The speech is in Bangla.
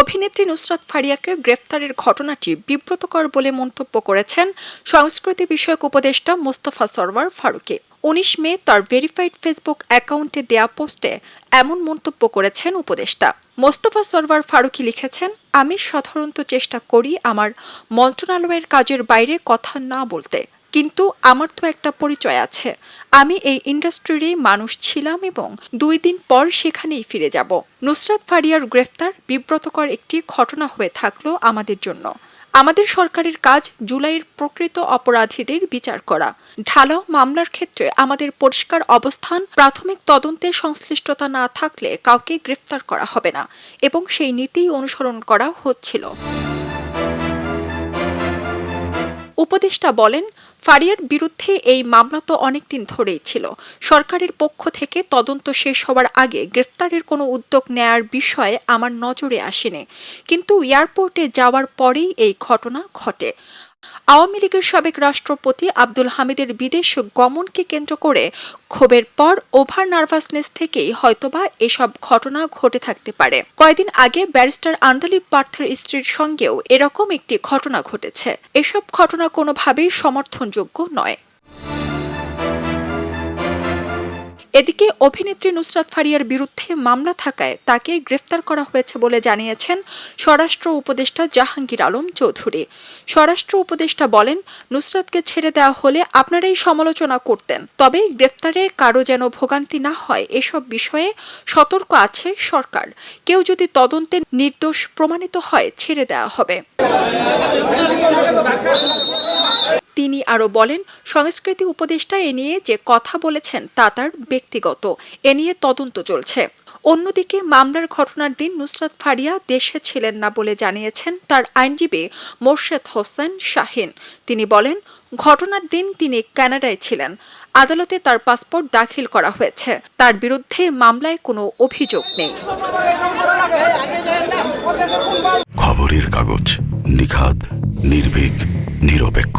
অভিনেত্রী নুসরাত ফারিয়াকে গ্রেফতারের ঘটনাটি বিব্রতকর বলে মন্তব্য করেছেন সংস্কৃতি বিষয়ক উপদেষ্টা মোস্তফা সরওয়ার ফারুকি। উনিশ মে তার ভেরিফাইড ফেসবুক অ্যাকাউন্টে দেয়া পোস্টে এমন মন্তব্য করেছেন উপদেষ্টা। মোস্তফা সরওয়ার ফারুকি লিখেছেন, আমি সাধারণত চেষ্টা করি আমার মন্ত্রণালয়ের কাজের বাইরে কথা না বলতে। কিন্তু আমার তো একটা পরিচয় আছে। আমি এই ইন্ডাস্ট্রিরই মানুষ ছিলাম এবং দুই দিন পর সেখানেই ফিরে যাব। নুসরাত ফারিয়ার গ্রেফতার বিব্রতকর একটি ঘটনা হয়ে থাকল আমাদের জন্য। আমাদের সরকারের কাজ জুলাইয়ের প্রকৃত অপরাধীদের বিচার করা। ঢালাও মামলার ক্ষেত্রে আমাদের পরিষ্কার অবস্থান, প্রাথমিক তদন্তে সংশ্লিষ্টতা না থাকলে কাউকে গ্রেফতার করা হবে না এবং সেই নীতিই অনুসরণ করা হচ্ছিল। উপদেষ্টা বলেন, ফারিয়ার বিরুদ্ধে এই মামলা তো অনেকদিন ধরেই ছিল। সরকারের পক্ষ থেকে তদন্ত শেষ হওয়ার আগে গ্রেফতারের কোনো উদ্যোগ নেয়ার বিষয়ে আমার নজরে আসেনি। কিন্তু এয়ারপোর্টে যাওয়ার পরেই এই ঘটনা ঘটে। আওয়ামী লীগের সাবেক রাষ্ট্রপতি আব্দুল হামিদের বিদেশ গমনকে কেন্দ্র করে ক্ষোভের পর ওভার নার্ভাসনেস থেকেই হয়তোবা এসব ঘটনা ঘটে থাকতে পারে। কয়েকদিন আগে ব্যারিস্টার আন্দালিব পার্থের স্ত্রীর সঙ্গেও এরকম একটি ঘটনা ঘটেছে। এসব ঘটনা কোনোভাবেই সমর্থনযোগ্য নয়। এদিকে অভিনেত্রী নুসরাত ফারিয়ার বিরুদ্ধে মামলা থাকায় তাকে গ্রেফতার করা হয়েছে বলে জানিয়েছেন স্বরাষ্ট্র উপদেষ্টা জাহাঙ্গীর আলম চৌধুরী। স্বরাষ্ট্র উপদেষ্টা বলেন, নুসরাতকে ছেড়ে দেওয়া হলে আপনারাই সমালোচনা করতেন, তবে গ্রেফতারে কারও যেন ভোগান্তি না হয় এসব বিষয়ে সতর্ক আছে সরকার। কেউ যদি তদন্তে নির্দোষ প্রমাণিত হয়, ছেড়ে দেওয়া হবে। আরও বলেন, সংস্কৃতি উপদেষ্টা এ নিয়ে যে কথা বলেছেন তা তার ব্যক্তিগত। এ নিয়ে তদন্ত চলছে। অন্যদিকে মামলার ঘটনার দিন নুসরাত ফারিয়া দেশে ছিলেন না বলে জানিয়েছেন তার আইনজীবী মোর্শেদ হোসেন শাহিন। তিনি বলেন, ঘটনার দিন তিনি কানাডায় ছিলেন। আদালতে তার পাসপোর্ট দাখিল করা হয়েছে। তার বিরুদ্ধে মামলায় কোনো অভিযোগ নেই। খবরের কাগজ নিখাদ, নির্ভীক, নিরপেক্ষ।